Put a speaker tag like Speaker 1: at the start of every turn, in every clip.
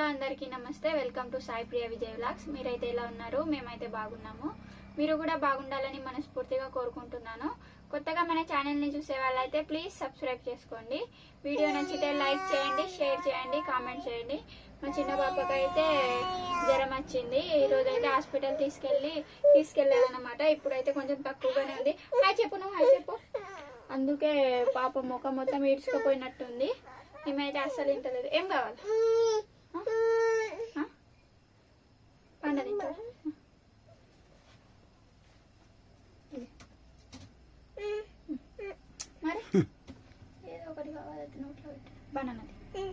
Speaker 1: Hello అందరికీ నమస్తే. Welcome to Sai Priya Vijay vlogs. మీరైతే ఎలా ఉన్నారు? మేమైతే బాగున్నాము. మీరు కూడా బాగుండాలని మనస్ఫూర్తిగా కోరుకుంటున్నాను. కొత్తగా మన ఛానల్ని చూసే వాళ్ళైతే ప్లీజ్ సబ్స్క్రైబ్ చేసుకోండి. వీడియో నచ్చితే లైక్ చేయండి షేర్ చేయండి కామెంట్ చేయండి. మా చిన్న పాపకు అయితే జ్వరం వచ్చింది. ఈ రోజు అయితే హాస్పిటల్ తీసుకెళ్ళి తీసుకెళ్ళాలన్నమాట. ఇప్పుడైతే కొంచెం తక్కువగానే ఉంది. హాయ్ చెప్పు నువ్వు హాయ్ చెప్పు. అందుకే పాప ముఖం మొత్తం ఈడ్చుకుపోయినట్టుంది. మేమైతే అస్సలు ఇంటలేదు. ఏం కావాలి? పండ. మరి? ఏదో ఒకటి కావాలి అది నోట్లో పెట్టి. బనానది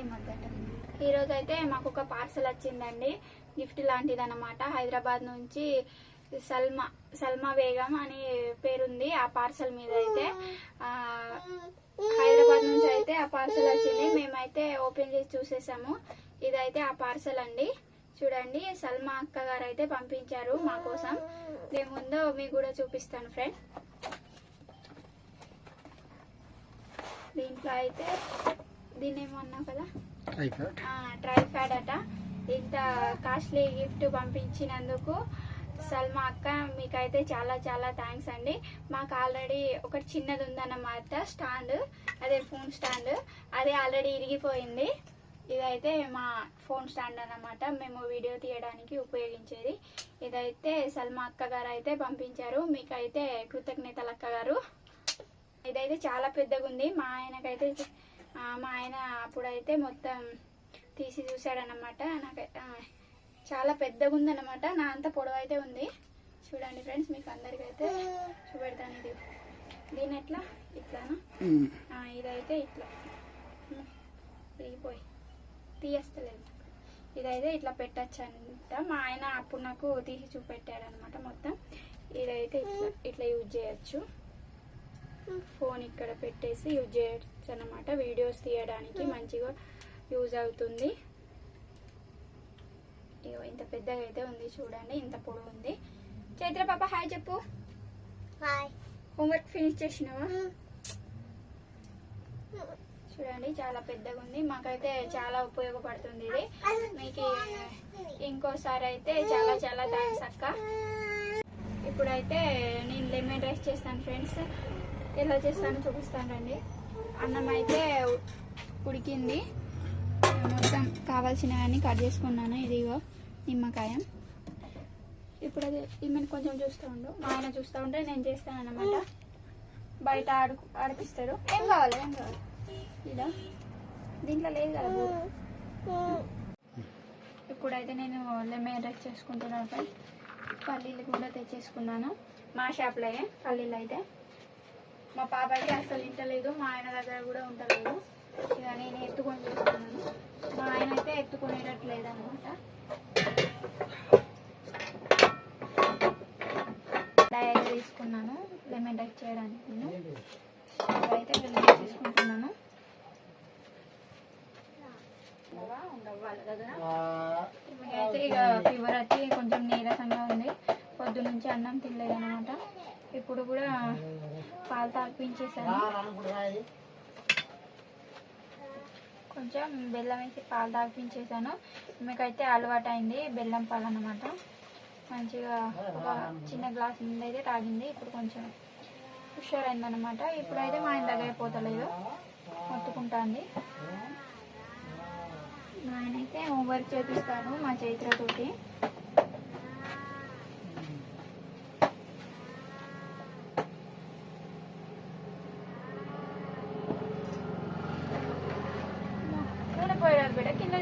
Speaker 1: ఏమద్దట ఈరోజు అయితే మాకు ఒక పార్సల్ వచ్చిందండి. గిఫ్ట్ లాంటిది అనమాట హైదరాబాద్ నుంచి సల్మా సల్మా బేగం అని పేరుంది ఆ పార్సల్ మీద అయితే అయితే ఆ పార్సల్ వచ్చింది. మేమైతే ఓపెన్ చేసి చూసేసాము. ఇదైతే ఆ పార్సల్ అండి. చూడండి సల్మా అక్క గారు అయితే పంపించారు మా కోసం. ఏముందో మీకు కూడా చూపిస్తాను ఫ్రెండ్ దీంట్లో అయితే దీన్ని ఏమన్నావు కదా? ట్రైఫాడ్ అట. ఇంత కాస్ట్లీ గిఫ్ట్ పంపించినందుకు సల్మా అక్క మీకైతే చాలా చాలా థ్యాంక్స్ అండి. మాకు ఆల్రెడీ ఒకటి చిన్నది ఉందన్నమాట స్టాండ్ అదే ఫోన్ స్టాండ్ అది ఆల్రెడీ ఇరిగిపోయింది. ఇదైతే మా ఫోన్ స్టాండ్ అన్నమాట. మేము వీడియో తీయడానికి ఉపయోగించేది. ఇదైతే సల్మా అక్క గారు అయితే పంపించారు. మీకైతే కృతజ్ఞతలు అక్క గారు. ఇదైతే చాలా పెద్దగా ఉంది. మా ఆయనకైతే మా ఆయన అప్పుడైతే మొత్తం తీసి చూశాడనమాట నాకు చాలా పెద్దగా ఉందన్నమాట నా అంత పొడవు అయితే ఉంది. చూడండి ఫ్రెండ్స్ మీకు అందరికైతే చూపెడతాను ఇది. దీని ఎట్లా? ఇట్లానా? ఇదైతే ఇట్లా. తిరిగిపోయి తీయస్తలేదు. ఇదైతే ఇట్లా పెట్టచ్చు అంట మా ఆయన అప్పుడు నాకు తీసి చూపెట్టాడు అనమాట మొత్తం. ఇదైతే ఇట్లా ఇట్లా యూజ్ చేయొచ్చు. ఫోన్ ఇక్కడ పెట్టేసి యూజ్ చేయొచ్చు అనమాట వీడియోస్ తీయడానికి మంచిగా యూజ్ అవుతుంది. ఇంత పెద్దగా అయితే ఉంది చూడండి ఇంత పొడవు ఉంది. చైత్ర పాప హాయ్ చెప్పు.
Speaker 2: హాయ్.
Speaker 1: హోంవర్క్ ఫినిష్ చేసినావా? చూడండి చాలా పెద్దగా ఉంది. మాకైతే చాలా ఉపయోగపడుతుంది ఇది. మీకు ఇంకోసారి అయితే చాలా చాలా థ్యాంక్స్ అక్క. ఇప్పుడైతే నేను లెమన్ రైస్ చేస్తాను ఫ్రెండ్స్ ఎలా చేస్తానో చూపిస్తానండి అన్నం అయితే ఉడికింది. మొత్తం కావాల్సినవన్నీ కట్ చేసుకున్నాను. ఇదిగో నిమ్మకాయ. ఇప్పుడు అది ఈమెను కొంచెం చూస్తూ ఉండు. మా ఆయన చూస్తూ ఉంటే నేను చేస్తాను అన్నమాట బయట ఆడు ఆడిపిస్తాడు ఏం కావాలి ఏం కావాలి? ఇలా దీంట్లో లేదు కదా. ఇప్పుడైతే నేను లెమన్ రైస్ చేసుకుంటున్నాను ఫ్రెండ్స్. పల్లీలు కూడా తెచ్చేసుకున్నాను. మా షాప్లో పల్లీలు అయితే మా పాప అయితే అస్సలు తింటలేదు. మా ఆయన దగ్గర కూడా ఉండలేదు నేను ఎత్తుకొని చూస్తున్నాను. మా ఆయన అయితే ఎత్తుకునేటట్లేదు అనమాట డై తీసుకున్నాను లెమన్ రైస్ చేయడానికి నేను. అయితే వెలుగు తీసుకుంటున్నాను. ఉండవా? అయితే ఇక ఫీవర్ వచ్చి కొంచెం నీరసంగా ఉంది. పొద్దు నుంచి అన్నం తినలేదు అనమాట ఇప్పుడు కూడా పాలు తాగిపించేసాను కొంచెం బెల్లం వేసి పాలు తాగిపించేసాను. మీకైతే అలవాటు అయింది బెల్లం పాలు అన్నమాట. మంచిగా ఒక చిన్న గ్లాస్ ముందు అయితే తాగింది. ఇప్పుడు కొంచెం హుషార్ అయిందనమాట ఇప్పుడైతే మా ఆయన దగ్గర పోతలేదు. మొత్తుకుంటుంది. మా ఆయన అయితే హోంవర్క్ చేపిస్తాను మా చైత్రతోటి నూనె పోయాడు బిడ్డ కింద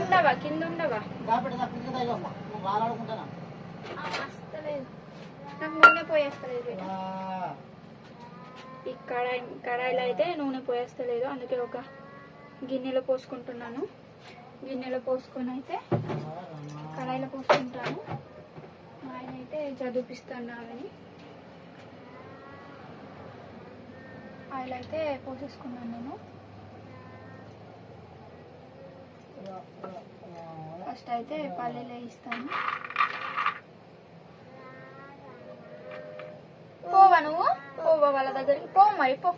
Speaker 1: ఉండవా కింద ఉండవా వస్తలేదు నాకు నూనె పోయేస్తలేదు ఈ కడాయి కడాయిలో అయితే నూనె పోయేస్తలేదు. అందుకే ఒక గిన్నెలో పోసుకుంటున్నాను. గిన్నెలో పోసుకొని అయితే కడాయిలో పోసుకుంటాను. ఆయన అయితే చదివిపిస్తాను ఆమెని ఆయిల్ అయితే పోసేసుకున్నాను నేను. ఫస్ట్ అయితే పల్లీలు వేయిస్తాను పోవా నువ్వు? పోవా వాళ్ళ దగ్గరికి. పో మరి పో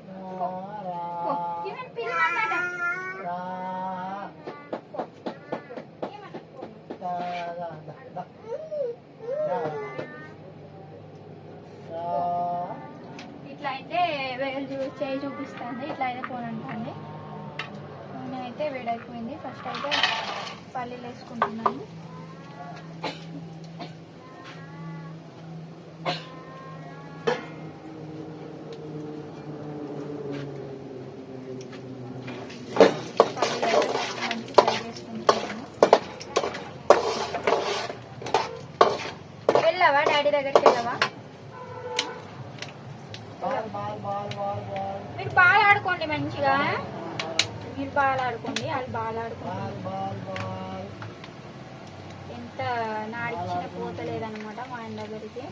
Speaker 1: ఇట్లా అయితే వేలు చేయి చూపిస్తుంది. ఇట్లా అయితే పోనంటండి అయితే వేడైపోయింది. ఫస్ట్ అయితే పల్లీలు వేసుకుంటున్నాను పల్లీలు అయితే first మంచి ఫ్రై చేసుకుంటున్నాను వెళ్ళావా డాడీ దగ్గరికి వెళ్ళావా మీరు బాగా ఆడుకోండి మంచిగా మీరు బాగా ఆడుకోండి వాళ్ళు బాగా ఆడుకోండి ఎంత నాడిచ్చిన పోతలేదన్నమాట మా ఆయన దగ్గరికి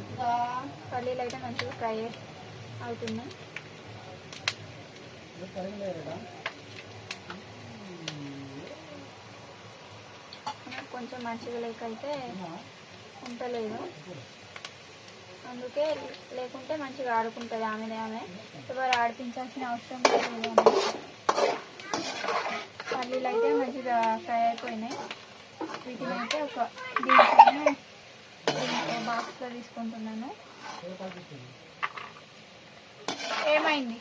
Speaker 1: పల్లీలు అయితే మంచిగా ఫ్రై అవుతున్నాయి కొంచెం మంచిగా లేక అయితే ఉండలేదు అందుకే లేకుంటే మంచిగా ఆడుకుంటుంది ఆమె ఆమె. ఎవరు ఆడిపించాల్సిన అవసరం లేదు పల్లీలు అయితే మంచిగా ఫ్రై అయిపోయినాయి. వీటిని అయితే ఒక దీంట్లోనే బాక్స్లో తీసుకుంటున్నాను. ఏమైంది?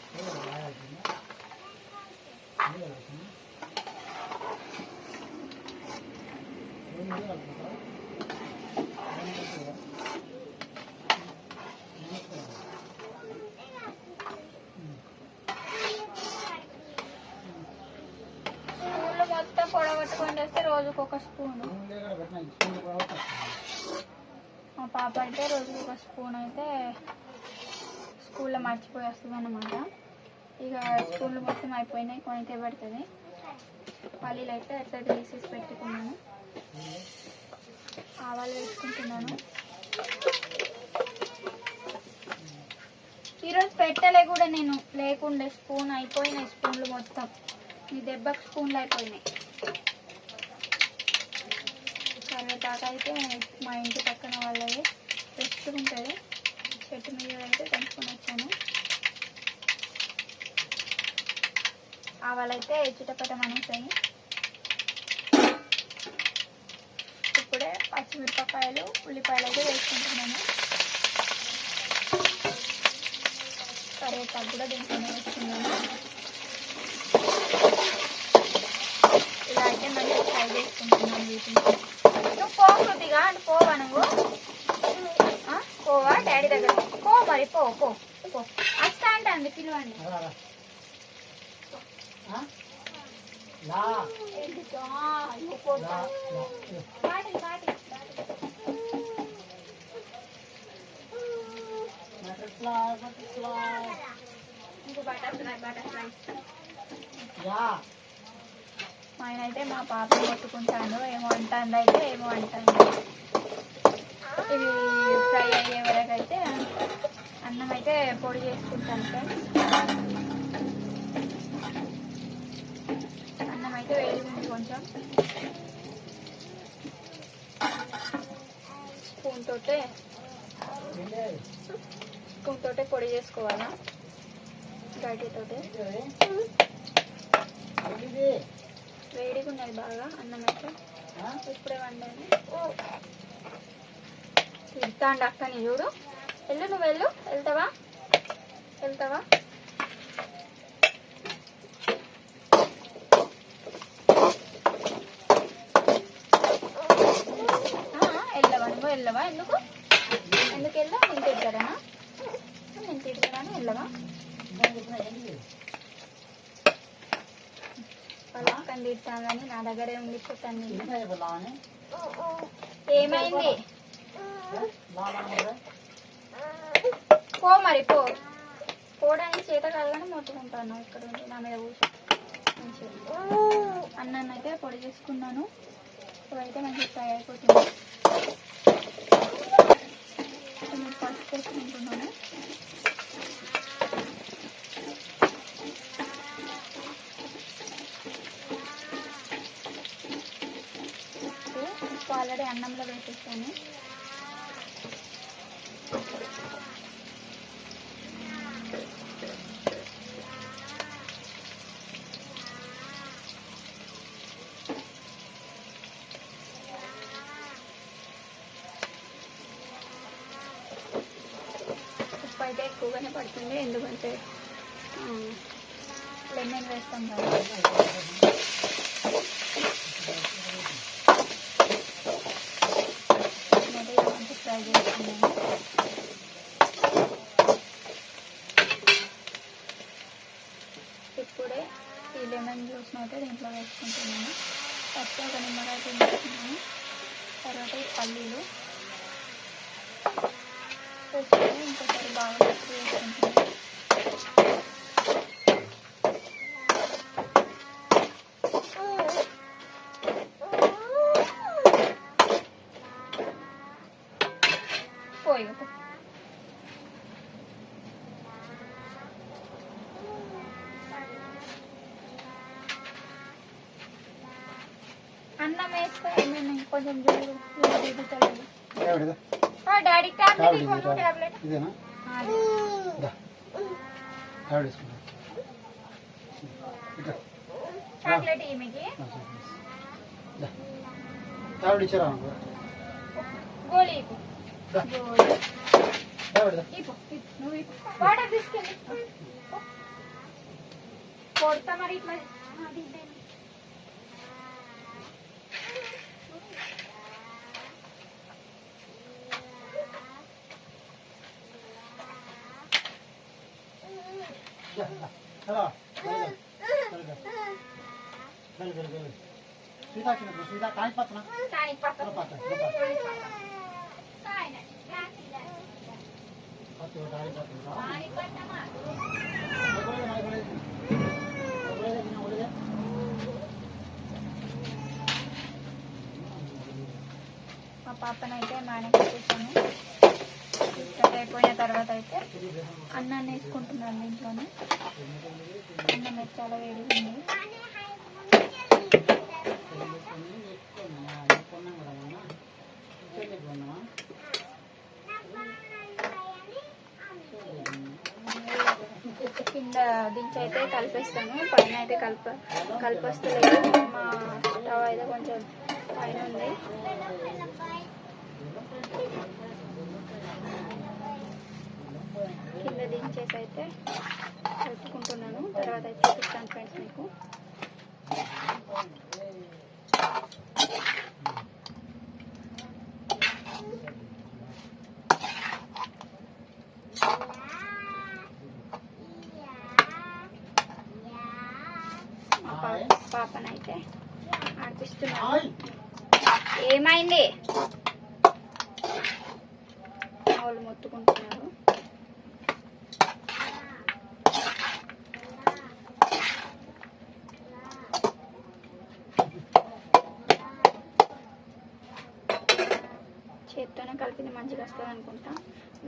Speaker 1: స్పూన్లు మొత్తం పొడగొట్టుకొని వస్తే రోజుకు ఒక స్పూన్ మా పాప అయితే రోజుకి ఒక స్పూన్ అయితే స్కూల్లో మర్చిపోయి వస్తుంది అనమాట ఇక స్కూల్ మొత్తం అయిపోయినాయి కొనితే పడుతుంది. పల్లీలు అయితే అట్లా తీసేసి పెట్టుకున్నాను. ఆవాలు వేసుకుంటున్నాను. ఈరోజు పెట్టలే కూడా నేను లేకుండే స్పూన్ అయిపోయినాయి స్పూన్లు మొత్తం. ఈ దెబ్బకు స్పూన్లు అయిపోయినాయి. కరివేపాకు అయితే మా ఇంటి పక్కన వాళ్ళవి ఫ్రెష్గా ఉంటుంది. చెట్టు మీద అయితే తెంచుకొని వచ్చాను. ఆవాలైతే చిటపటం అనేసాయి ఇప్పుడే పచ్చిమిరపకాయలు ఉల్లిపాయలు అయితే వేసుకుంటున్నాను. కరివేపాకు కూడా దీంట్లోనే వేసుకున్నాను. ఇలా అయితే మళ్ళీ ఫ్రై చేసుకుంటున్నాను వీటిని. నువ్వు పో కొద్దిగా అంటే పోవా నువ్వు? పోవా డాడీ దగ్గర? పో మరి పో పో పో. వస్తా అంటే అంది పిలవండి బటర్ఫ్లై బటర్ఫ్లై. ఆయన అయితే మా పాపని కొట్టుకుంటాను. ఏమో అంటాను అయితే ఏమో అంటాను ఇది ఫ్రై అయ్యే వరకు అయితే అన్నం అయితే పొడి చేసుకుంటాను ఫ్రెండ్స్. అన్నం అయితే వేడి ఉంది కొంచెం స్పూన్ తోటే స్పూన్ తోటే పొడి చేసుకోవాలా? గడ్డితోటే వేడిగా ఉన్నది బాగా అన్నం అయితే. ఇప్పుడే వండాను తిడతాండి అక్కని చూడు. వెళ్ళు నువ్వు వెళ్ళు. వెళ్తావా? వెళ్తావా? వెళ్ళవా నువ్వు? వెళ్ళవా? ఎందుకు? ఎందుకు వెళ్ళావు? నేను తిడతారా నేను తిడతాను? వెళ్ళవా? వాళ్ళ అక్కని తిడతానని నా దగ్గరే ఉండిపోతాను ఏమైంది? పో మరి పో. పోవడానికి చేత కలగానే మొత్తుకుంటాను. ఇక్కడ ఉండి నా మీద కూర్చో. మంచిగా. అయితే పొడి చేసుకున్నాను. ఇవైతే మంచిగా ఫ్రై అయిపోతుంది. పసుపు వేసుకుంటున్నాను ఉప్పు ఆల్రెడీ అన్నంలో పెట్టిస్తాను. ఉప్పు అయితే ఎక్కువగానే పడుతుంది. ఎందుకంటే లెమన్ వేస్తాం కదా మెల్లిగా కొంచెం ఫ్రై ఇప్పుడే ఈ లెమన్ జ్యూస్ అయితే దీంట్లో వేసుకుంటున్నాను. ఫస్ట్ ఒక నిమ్మకాయ తీసుకుంటున్నాను తర్వాత పల్లీలు. వేసుకొని ఇంకోసారి బాగా మిక్స్ చేసుకుంటున్నాను పోయి అన్నం వేస్తే ఏమైనా కొంచెం జోరు దిగుతుంది
Speaker 3: ఎవరిదా
Speaker 1: డాడీ
Speaker 3: ఆవిడ
Speaker 1: టాబ్లెట్
Speaker 3: ఇదేనా?
Speaker 1: ఇవ్వను టాబ్లెట్
Speaker 3: ఇదేనా దా ఆవిడ వేసుకుంటా ఇట్లా
Speaker 1: చాక్లెట్ ఈమెకి
Speaker 3: అనుకో
Speaker 1: గోళీ వాటర్ తీసుకెళ్ళి. కొడతా మరి ఇట్లా ఆ, తింటాను.
Speaker 3: దా దా హలో వెళ్ళు వెళ్ళు వెళ్ళు సీతా చిన్న సీతా కాయ పత్తన. పత్త కాయ పత్తన
Speaker 1: టానిక్ పట్టమా. మా పాపనైతే మేనేజ్ చేశాను స్టార్ట్ అయిపోయిన తర్వాత అయితే అన్నాన్ని వేసుకుంటున్నాను దీంట్లోనే అన్నం చాలా వేడిగా ఉంది కింద దించి అయితే కలిపేస్తాను పైన అయితే కలప కలిపొస్తలేదు. మా స్టవ్ అయితే కొంచెం పైన ఉంది. కింద దించేసి అయితే పెట్టుకుంటున్నాను తర్వాత అయితే చూపిస్తాను ఫ్రెండ్స్ మీకు. Thank you.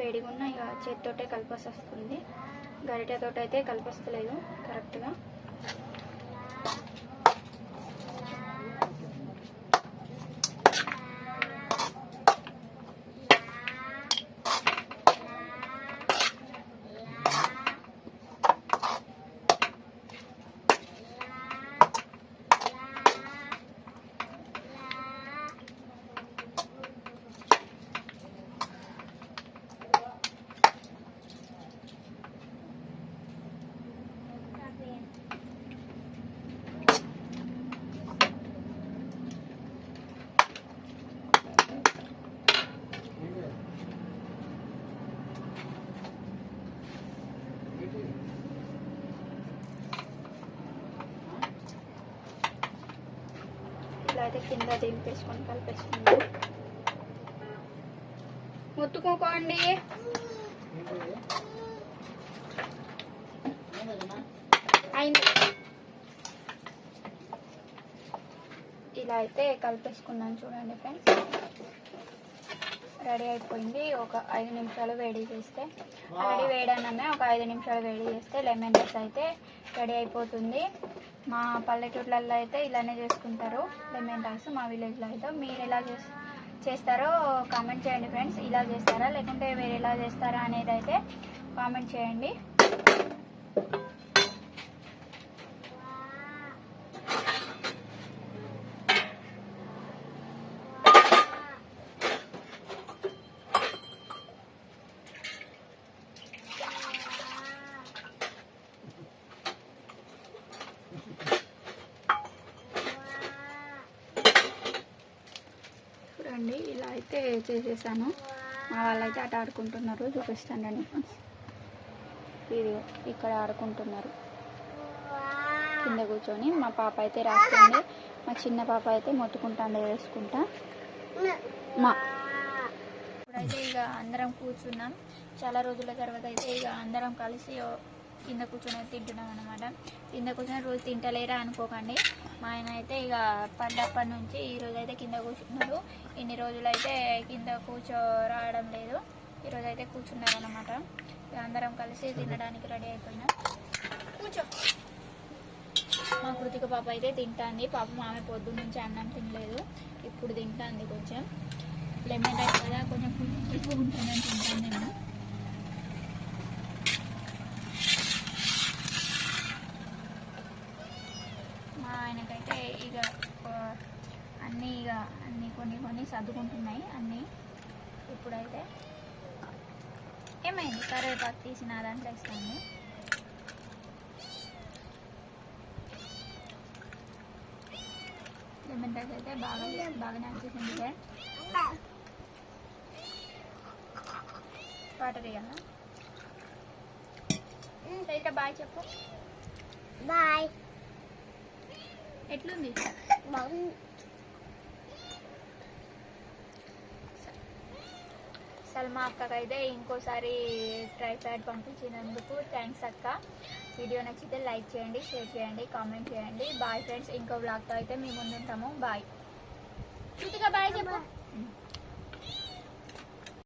Speaker 1: వేడిగా ఉన్న ఇక చేతితోటే కలిపి వస్తుంది గరిటెతో అయితే కలిపొస్తలేదు కరెక్ట్గా ఇలా అయితే కింద దింపేసుకొని కలిపేసుకుందాం. ముత్తుకోకండి. అయింది. ఇలా అయితే కలిపేసుకున్నాను చూడండి ఫ్రెండ్స్. రెడీ అయిపోయింది. ఒక ఐదు నిమిషాలు వేడి చేస్తే ఆల్రెడీ వేడన్నమే ఒక ఐదు నిమిషాలు వేడి చేస్తే లెమన్ రైస్ అయితే రెడీ అయిపోతుంది. మా పల్లెటూర్లలో అయితే ఇలానే చేసుకుంటారు. లెమన్ రైస్ మా విలేజ్లో అయితే. మీరు ఎలా చేస్ చేస్తారో కామెంట్ చేయండి ఫ్రెండ్స్. ఇలా చేస్తారా? లేకుంటే వేరే ఎలా చేస్తారా అనేది అయితే కామెంట్ చేయండి చూడండి ఇలా చేసేసాను. మా వాళ్ళైతే అటు ఆడుకుంటున్నారు చూపిస్తానండి ఇది ఇక్కడ ఆడుకుంటున్నారు. కింద కూర్చొని మా పాప అయితే రాస్తుంది. మా చిన్న పాప అయితే మొత్తుకుంటాను వేసుకుంటా. మా ఇప్పుడైతే ఇక అందరం కూర్చున్నాం. చాలా రోజుల తర్వాత అయితే ఇక అందరం కలిసి కింద కూర్చొని తింటున్నాం అనమాట కింద కూర్చొని రోజు తింటలేరా అనుకోకండి. మా ఆయన అయితే ఇక పండప్పటి నుంచి ఈరోజు అయితే కింద కూర్చున్నారు ఇన్ని రోజులు అయితే కింద కూర్చో రావడం లేదు. ఈ రోజు అయితే కూర్చున్నారు అనమాట ఇక అందరం కలిసి తినడానికి రెడీ అయిపోయినాం. కూర్చో. మా కృతిక పాప అయితే తింటాంది. పాపం ఆమె పొద్దున్న నుంచి అన్నం తినలేదు. ఇప్పుడు తింటాంది కొంచెం. లెమన్ రైస్ కదా కొంచెం ఉంటుందని తింటాను నేను మా ఆయనకైతే ఇక ఆ, అన్నీ ఇక అన్నీ కొన్ని కొన్ని సర్దుకుంటున్నాయి అన్నీ. ఇప్పుడైతే ఏమైంది? కరివేపాకు తీసి నా దాంట్లో ఇస్తాను లెమన్ రైస్ అయితే బాగా బాగానే అనిపిస్తుంది ఇదే. వాటర్ అయితే బాయ్ చెప్పు.
Speaker 2: బాయ్.
Speaker 1: ఎట్లుంది? సల్మా అక్కకైతే ఇంకోసారి ట్రైప్యాడ్ పంపించినందుకు థ్యాంక్స్ అక్క. వీడియో నచ్చితే లైక్ చేయండి షేర్ చేయండి కామెంట్ చేయండి. బాయ్ ఫ్రెండ్స్ ఇంకో బ్లాగ్తో అయితే మేము ముందుంటాము. బాయ్. బాయ్ చెప్పు.